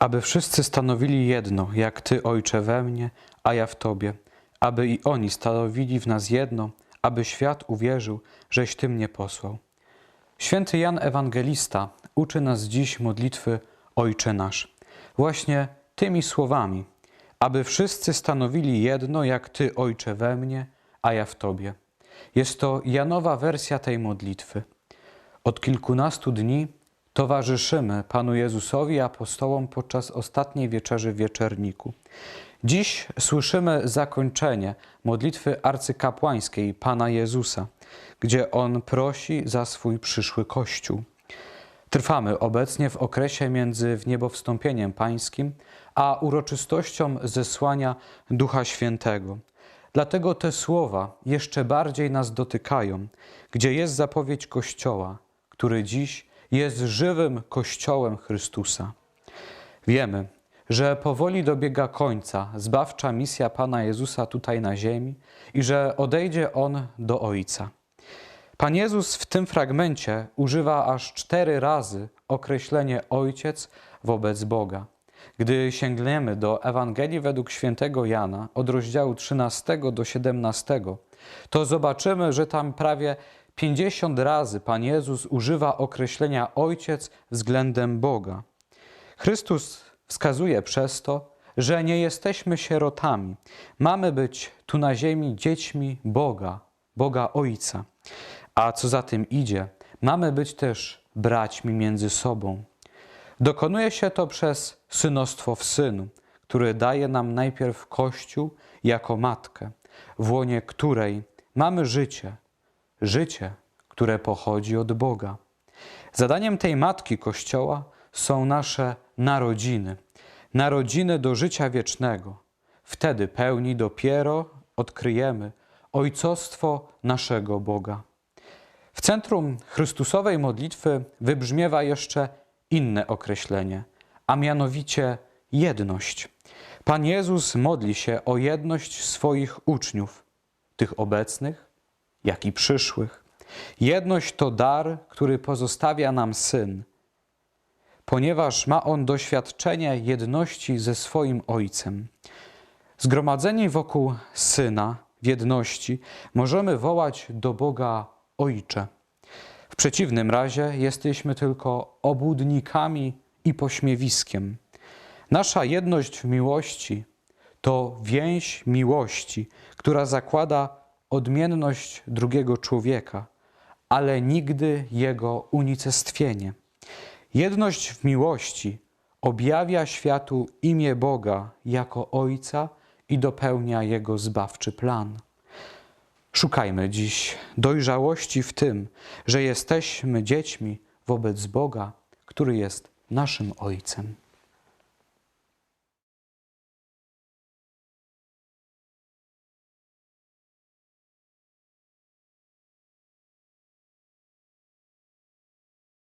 aby wszyscy stanowili jedno, jak Ty, Ojcze, we mnie, a ja w Tobie, aby i oni stanowili w nas jedno, aby świat uwierzył, żeś Ty mnie posłał. Święty Jan Ewangelista uczy nas dziś modlitwy Ojcze nasz. Właśnie tymi słowami, aby wszyscy stanowili jedno, jak Ty, Ojcze, we mnie, a ja w Tobie. Jest to Janowa wersja tej modlitwy. Od kilkunastu dni towarzyszymy Panu Jezusowi i apostołom podczas ostatniej wieczerzy w wieczerniku. Dziś słyszymy zakończenie modlitwy arcykapłańskiej Pana Jezusa, gdzie On prosi za swój przyszły Kościół. Trwamy obecnie w okresie między wniebowstąpieniem Pańskim a uroczystością zesłania Ducha Świętego. Dlatego te słowa jeszcze bardziej nas dotykają, gdzie jest zapowiedź Kościoła, który dziś jest żywym Kościołem Chrystusa. Wiemy, że powoli dobiega końca zbawcza misja Pana Jezusa tutaj na ziemi i że odejdzie On do Ojca. Pan Jezus w tym fragmencie używa aż cztery razy określenie Ojciec wobec Boga. Gdy sięgniemy do Ewangelii według świętego Jana od rozdziału 13 do 17, to zobaczymy, że tam prawie 50 razy Pan Jezus używa określenia Ojciec względem Boga. Chrystus wskazuje przez to, że nie jesteśmy sierotami. Mamy być tu na ziemi dziećmi Boga, Boga Ojca. A co za tym idzie, mamy być też braćmi między sobą. Dokonuje się to przez synostwo w synu, który daje nam najpierw Kościół jako matkę, w łonie której mamy życie, życie, które pochodzi od Boga. Zadaniem tej matki Kościoła są nasze narodziny, narodziny do życia wiecznego. Wtedy pełni dopiero odkryjemy ojcostwo naszego Boga. W centrum Chrystusowej modlitwy wybrzmiewa jeszcze inne określenie, a mianowicie jedność. Pan Jezus modli się o jedność swoich uczniów, tych obecnych, jak i przyszłych. Jedność to dar, który pozostawia nam Syn, ponieważ ma on doświadczenie jedności ze swoim Ojcem. Zgromadzeni wokół Syna w jedności możemy wołać do Boga Ojcze. W przeciwnym razie jesteśmy tylko obłudnikami i pośmiewiskiem. Nasza jedność w miłości to więź miłości, która zakłada odmienność drugiego człowieka, ale nigdy jego unicestwienie. Jedność w miłości objawia światu imię Boga jako Ojca i dopełnia Jego zbawczy plan. Szukajmy dziś dojrzałości w tym, że jesteśmy dziećmi wobec Boga, który jest naszym Ojcem.